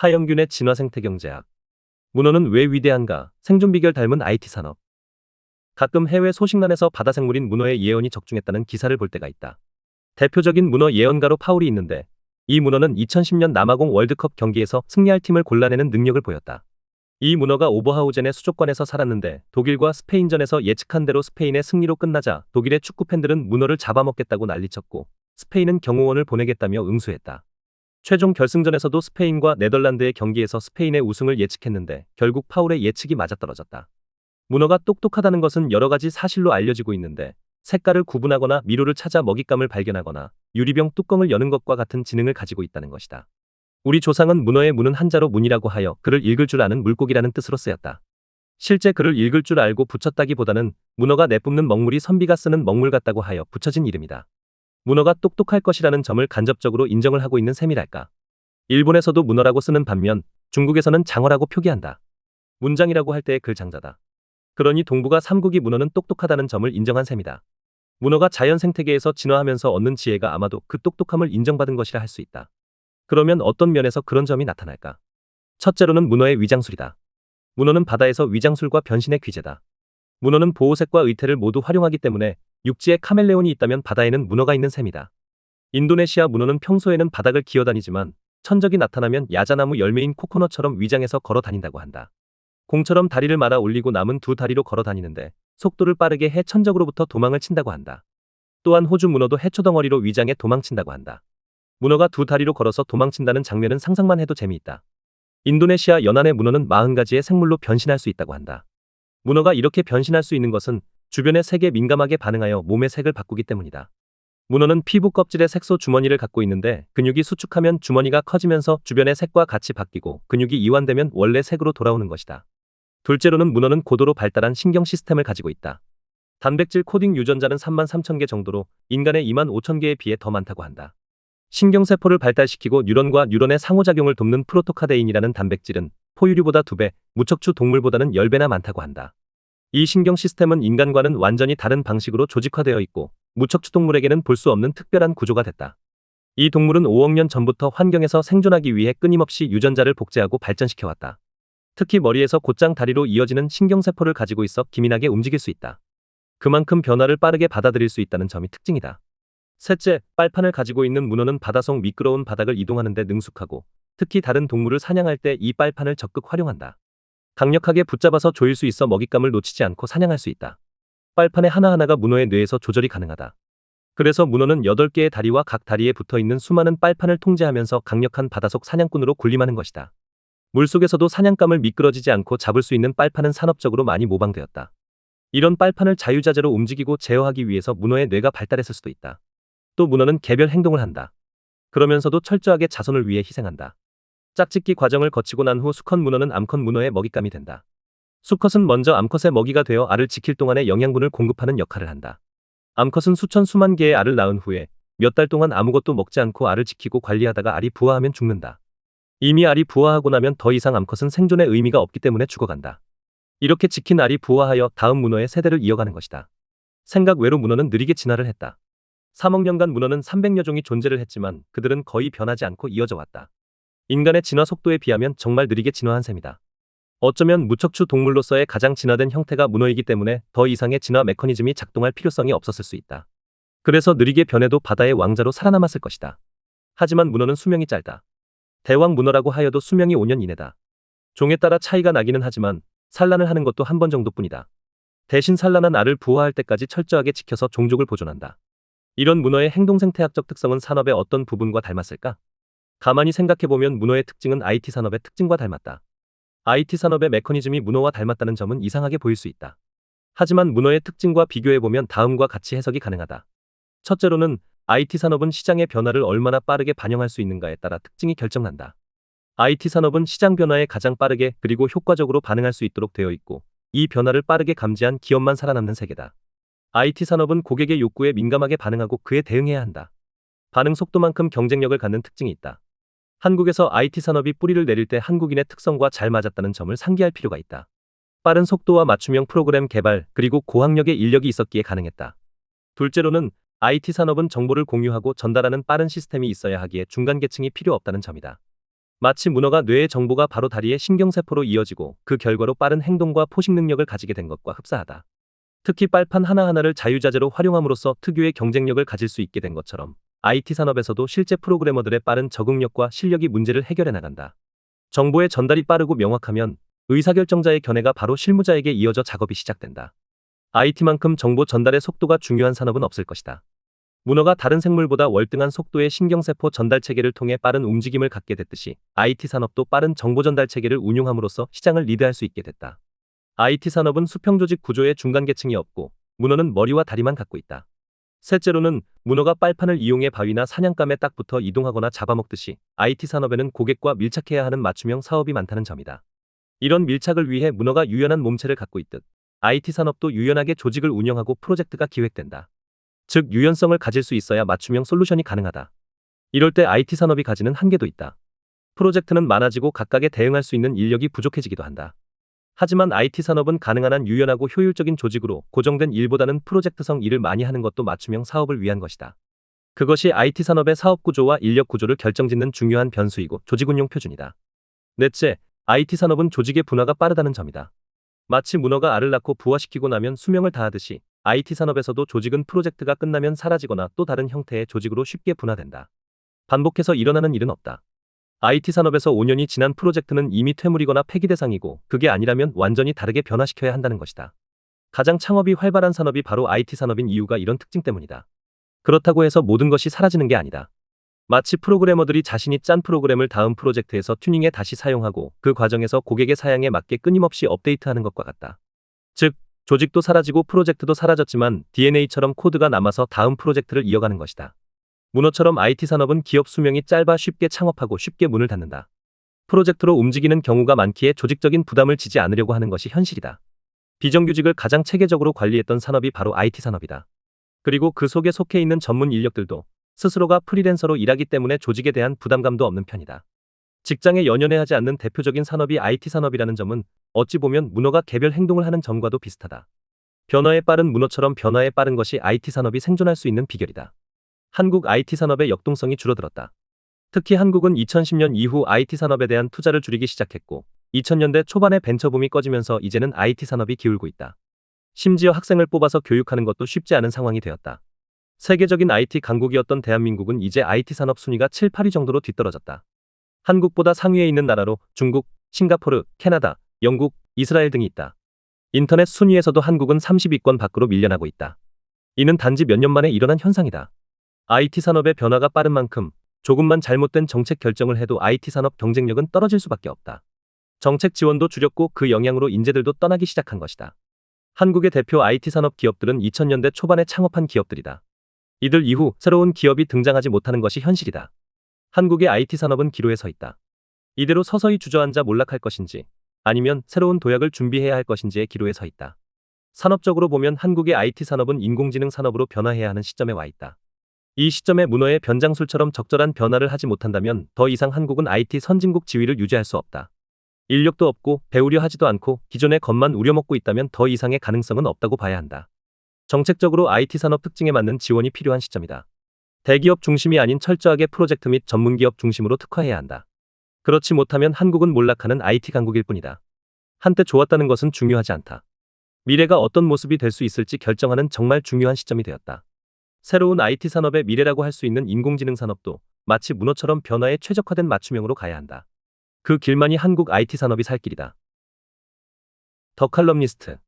하영균의 진화생태경제학. 문어는 왜 위대한가? 생존 비결 닮은 IT 산업. 가끔 해외 소식란에서 바다 생물인 문어의 예언이 적중했다는 기사를 볼 때가 있다. 대표적인 문어 예언가로 파울이 있는데 이 문어는 2010년 남아공 월드컵 경기에서 승리할 팀을 골라내는 능력을 보였다. 이 문어가 오버하우젠의 수족관에서 살았는데 독일과 스페인전에서 예측한 대로 스페인의 승리로 끝나자 독일의 축구 팬들은 문어를 잡아먹겠다고 난리쳤고 스페인은 경호원을 보내겠다며 응수했다. 최종 결승전에서도 스페인과 네덜란드의 경기에서 스페인의 우승을 예측했는데 결국 파울의 예측이 맞아떨어졌다. 문어가 똑똑하다는 것은 여러 가지 사실로 알려지고 있는데 색깔을 구분하거나 미로를 찾아 먹잇감을 발견하거나 유리병 뚜껑을 여는 것과 같은 지능을 가지고 있다는 것이다. 우리 조상은 문어의 문은 한자로 문이라고 하여 글을 읽을 줄 아는 물고기라는 뜻으로 쓰였다. 실제 글을 읽을 줄 알고 붙였다기보다는 문어가 내뿜는 먹물이 선비가 쓰는 먹물 같다고 하여 붙여진 이름이다. 문어가 똑똑할 것이라는 점을 간접적으로 인정을 하고 있는 셈이랄까. 일본에서도 문어라고 쓰는 반면 중국에서는 장어라고 표기한다. 문장이라고 할 때의 글 장자다. 그러니 동북아 삼국이 문어는 똑똑하다는 점을 인정한 셈이다. 문어가 자연 생태계에서 진화하면서 얻는 지혜가 아마도 그 똑똑함을 인정받은 것이라 할 수 있다. 그러면 어떤 면에서 그런 점이 나타날까? 첫째로는 문어의 위장술이다. 문어는 바다에서 위장술과 변신의 귀재다. 문어는 보호색과 의태를 모두 활용하기 때문에 육지에 카멜레온이 있다면 바다에는 문어가 있는 셈이다. 인도네시아 문어는 평소에는 바닥을 기어다니지만 천적이 나타나면 야자나무 열매인 코코넛처럼 위장해서 걸어 다닌다고 한다. 공처럼 다리를 말아 올리고 남은 두 다리로 걸어 다니는데 속도를 빠르게 해 천적으로부터 도망을 친다고 한다. 또한 호주 문어도 해초 덩어리로 위장해 도망친다고 한다. 문어가 두 다리로 걸어서 도망친다는 장면은 상상만 해도 재미있다. 인도네시아 연안의 문어는 40가지의 생물로 변신할 수 있다고 한다. 문어가 이렇게 변신할 수 있는 것은 주변의 색에 민감하게 반응하여 몸의 색을 바꾸기 때문이다. 문어는 피부 껍질에 색소 주머니를 갖고 있는데 근육이 수축하면 주머니가 커지면서 주변의 색과 같이 바뀌고 근육이 이완되면 원래 색으로 돌아오는 것이다. 둘째로는 문어는 고도로 발달한 신경 시스템을 가지고 있다. 단백질 코딩 유전자는 3만 3천 개 정도로 인간의 2만 5천 개에 비해 더 많다고 한다. 신경세포를 발달시키고 뉴런과 뉴런의 상호작용을 돕는 프로토카데인이라는 단백질은 포유류보다 2배, 무척추 동물보다는 10배나 많다고 한다. 이 신경 시스템은 인간과는 완전히 다른 방식으로 조직화되어 있고 무척추 동물에게는 볼 수 없는 특별한 구조가 됐다. 이 동물은 5억 년 전부터 환경에서 생존하기 위해 끊임없이 유전자를 복제하고 발전시켜왔다. 특히 머리에서 곧장 다리로 이어지는 신경세포를 가지고 있어 기민하게 움직일 수 있다. 그만큼 변화를 빠르게 받아들일 수 있다는 점이 특징이다. 셋째, 빨판을 가지고 있는 문어는 바다속 미끄러운 바닥을 이동하는 데 능숙하고 특히 다른 동물을 사냥할 때 이 빨판을 적극 활용한다. 강력하게 붙잡아서 조일 수 있어 먹잇감을 놓치지 않고 사냥할 수 있다. 빨판의 하나하나가 문어의 뇌에서 조절이 가능하다. 그래서 문어는 8개의 다리와 각 다리에 붙어 있는 수많은 빨판을 통제하면서 강력한 바다속 사냥꾼으로 군림하는 것이다. 물속에서도 사냥감을 미끄러지지 않고 잡을 수 있는 빨판은 산업적으로 많이 모방되었다. 이런 빨판을 자유자재로 움직이고 제어하기 위해서 문어의 뇌가 발달했을 수도 있다. 또 문어는 개별 행동을 한다. 그러면서도 철저하게 자손을 위해 희생한다. 짝짓기 과정을 거치고 난 후 수컷 문어는 암컷 문어의 먹잇감이 된다. 수컷은 먼저 암컷의 먹이가 되어 알을 지킬 동안에 영양분을 공급하는 역할을 한다. 암컷은 수천 수만 개의 알을 낳은 후에 몇 달 동안 아무것도 먹지 않고 알을 지키고 관리하다가 알이 부화하면 죽는다. 이미 알이 부화하고 나면 더 이상 암컷은 생존의 의미가 없기 때문에 죽어간다. 이렇게 지킨 알이 부화하여 다음 문어의 세대를 이어가는 것이다. 생각 외로 문어는 느리게 진화를 했다. 3억 년간 문어는 300여 종이 존재를 했지만 그들은 거의 변하지 않고 이어져 왔다. 인간의 진화 속도에 비하면 정말 느리게 진화한 셈이다. 어쩌면 무척추 동물로서의 가장 진화된 형태가 문어이기 때문에 더 이상의 진화 메커니즘이 작동할 필요성이 없었을 수 있다. 그래서 느리게 변해도 바다의 왕자로 살아남았을 것이다. 하지만 문어는 수명이 짧다. 대왕 문어라고 하여도 수명이 5년 이내다. 종에 따라 차이가 나기는 하지만 산란을 하는 것도 한 번 정도뿐이다. 대신 산란한 알을 부화할 때까지 철저하게 지켜서 종족을 보존한다. 이런 문어의 행동 생태학적 특성은 산업의 어떤 부분과 닮았을까? 가만히 생각해보면 문어의 특징은 IT 산업의 특징과 닮았다. IT 산업의 메커니즘이 문어와 닮았다는 점은 이상하게 보일 수 있다. 하지만 문어의 특징과 비교해보면 다음과 같이 해석이 가능하다. 첫째로는 IT 산업은 시장의 변화를 얼마나 빠르게 반영할 수 있는가에 따라 특징이 결정난다. IT 산업은 시장 변화에 가장 빠르게 그리고 효과적으로 반응할 수 있도록 되어 있고 이 변화를 빠르게 감지한 기업만 살아남는 세계다. IT 산업은 고객의 욕구에 민감하게 반응하고 그에 대응해야 한다. 반응 속도만큼 경쟁력을 갖는 특징이 있다. 한국에서 IT 산업이 뿌리를 내릴 때 한국인의 특성과 잘 맞았다는 점을 상기할 필요가 있다. 빠른 속도와 맞춤형 프로그램 개발 그리고 고학력의 인력이 있었기에 가능했다. 둘째로는 IT 산업은 정보를 공유하고 전달하는 빠른 시스템이 있어야 하기에 중간 계층이 필요 없다는 점이다. 마치 문어가 뇌의 정보가 바로 다리의 신경세포로 이어지고 그 결과로 빠른 행동과 포식 능력을 가지게 된 것과 흡사하다. 특히 빨판 하나하나를 자유자재로 활용함으로써 특유의 경쟁력을 가질 수 있게 된 것처럼 IT 산업에서도 실제 프로그래머들의 빠른 적응력과 실력이 문제를 해결해 나간다. 정보의 전달이 빠르고 명확하면 의사결정자의 견해가 바로 실무자에게 이어져 작업이 시작된다. IT만큼 정보 전달의 속도가 중요한 산업은 없을 것이다. 문어가 다른 생물보다 월등한 속도의 신경세포 전달 체계를 통해 빠른 움직임을 갖게 됐듯이 IT 산업도 빠른 정보 전달 체계를 운용함으로써 시장을 리드할 수 있게 됐다. IT 산업은 수평 조직 구조의 중간 계층이 없고 문어는 머리와 다리만 갖고 있다. 셋째로는 문어가 빨판을 이용해 바위나 사냥감에 딱 붙어 이동하거나 잡아먹듯이 IT 산업에는 고객과 밀착해야 하는 맞춤형 사업이 많다는 점이다. 이런 밀착을 위해 문어가 유연한 몸체를 갖고 있듯 IT 산업도 유연하게 조직을 운영하고 프로젝트가 기획된다. 즉 유연성을 가질 수 있어야 맞춤형 솔루션이 가능하다. 이럴 때 IT 산업이 가지는 한계도 있다. 프로젝트는 많아지고 각각에 대응할 수 있는 인력이 부족해지기도 한다. 하지만 IT 산업은 가능한 한 유연하고 효율적인 조직으로 고정된 일보다는 프로젝트성 일을 많이 하는 것도 맞춤형 사업을 위한 것이다. 그것이 IT 산업의 사업 구조와 인력 구조를 결정짓는 중요한 변수이고 조직 운용 표준이다. 넷째, IT 산업은 조직의 분화가 빠르다는 점이다. 마치 문어가 알을 낳고 부화시키고 나면 수명을 다하듯이 IT 산업에서도 조직은 프로젝트가 끝나면 사라지거나 또 다른 형태의 조직으로 쉽게 분화된다. 반복해서 일어나는 일은 없다. IT 산업에서 5년이 지난 프로젝트는 이미 퇴물이거나 폐기 대상이고 그게 아니라면 완전히 다르게 변화시켜야 한다는 것이다. 가장 창업이 활발한 산업이 바로 IT 산업인 이유가 이런 특징 때문이다. 그렇다고 해서 모든 것이 사라지는 게 아니다. 마치 프로그래머들이 자신이 짠 프로그램을 다음 프로젝트에서 튜닝해 다시 사용하고 그 과정에서 고객의 사양에 맞게 끊임없이 업데이트하는 것과 같다. 즉, 조직도 사라지고 프로젝트도 사라졌지만 DNA처럼 코드가 남아서 다음 프로젝트를 이어가는 것이다. 문어처럼 IT 산업은 기업 수명이 짧아 쉽게 창업하고 쉽게 문을 닫는다. 프로젝트로 움직이는 경우가 많기에 조직적인 부담을 지지 않으려고 하는 것이 현실이다. 비정규직을 가장 체계적으로 관리했던 산업이 바로 IT 산업이다. 그리고 그 속에 속해 있는 전문 인력들도 스스로가 프리랜서로 일하기 때문에 조직에 대한 부담감도 없는 편이다. 직장에 연연해하지 않는 대표적인 산업이 IT 산업이라는 점은 어찌 보면 문어가 개별 행동을 하는 점과도 비슷하다. 변화에 빠른 문어처럼 변화에 빠른 것이 IT 산업이 생존할 수 있는 비결이다. 한국 IT 산업의 역동성이 줄어들었다. 특히 한국은 2010년 이후 IT 산업에 대한 투자를 줄이기 시작했고 2000년대 초반에 벤처붐이 꺼지면서 이제는 IT 산업이 기울고 있다. 심지어 학생을 뽑아서 교육하는 것도 쉽지 않은 상황이 되었다. 세계적인 IT 강국이었던 대한민국은 이제 IT 산업 순위가 7, 8위 정도로 뒤떨어졌다. 한국보다 상위에 있는 나라로 중국, 싱가포르, 캐나다, 영국, 이스라엘 등이 있다. 인터넷 순위에서도 한국은 30위권 밖으로 밀려나고 있다. 이는 단지 몇 년 만에 일어난 현상이다. IT 산업의 변화가 빠른 만큼 조금만 잘못된 정책 결정을 해도 IT 산업 경쟁력은 떨어질 수밖에 없다. 정책 지원도 줄였고 그 영향으로 인재들도 떠나기 시작한 것이다. 한국의 대표 IT 산업 기업들은 2000년대 초반에 창업한 기업들이다. 이들 이후 새로운 기업이 등장하지 못하는 것이 현실이다. 한국의 IT 산업은 기로에 서 있다. 이대로 서서히 주저앉아 몰락할 것인지 아니면 새로운 도약을 준비해야 할 것인지의 기로에 서 있다. 산업적으로 보면 한국의 IT 산업은 인공지능 산업으로 변화해야 하는 시점에 와 있다. 이 시점에 문어의 변장술처럼 적절한 변화를 하지 못한다면 더 이상 한국은 IT 선진국 지위를 유지할 수 없다. 인력도 없고 배우려 하지도 않고 기존의 것만 우려먹고 있다면 더 이상의 가능성은 없다고 봐야 한다. 정책적으로 IT 산업 특징에 맞는 지원이 필요한 시점이다. 대기업 중심이 아닌 철저하게 프로젝트 및 전문기업 중심으로 특화해야 한다. 그렇지 못하면 한국은 몰락하는 IT 강국일 뿐이다. 한때 좋았다는 것은 중요하지 않다. 미래가 어떤 모습이 될 수 있을지 결정하는 정말 중요한 시점이 되었다. 새로운 IT 산업의 미래라고 할 수 있는 인공지능 산업도 마치 문어처럼 변화에 최적화된 맞춤형으로 가야 한다. 그 길만이 한국 IT 산업이 살 길이다. 더 칼럼니스트